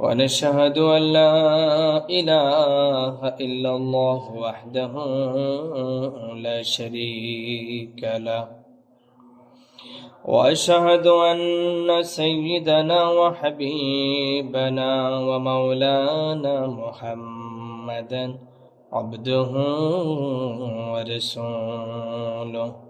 ونشهد أن لا إله إلا الله وحده لا شريك له. وأشهد أن سيدنا وحبيبنا ومولانا محمدا عبده ورسوله.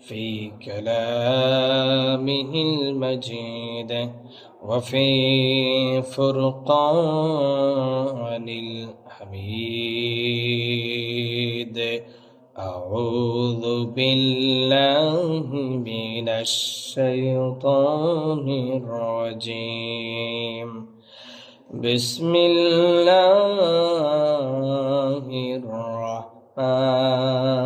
في كلامه المجيد وفي فرقان الحميد. أعوذ بالله من الشيطان الرجيم. بسم الله الرحمن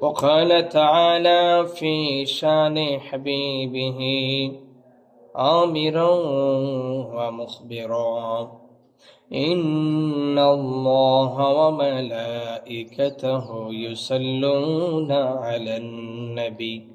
وقال تعالى في شان حبيبه آمرا ومخبرا. إن الله وملائكته يصلون على النبي.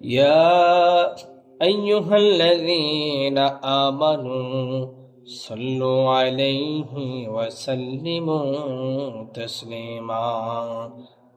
يا أيها الذين آمنوا صلوا عليه وسلموا تسليما.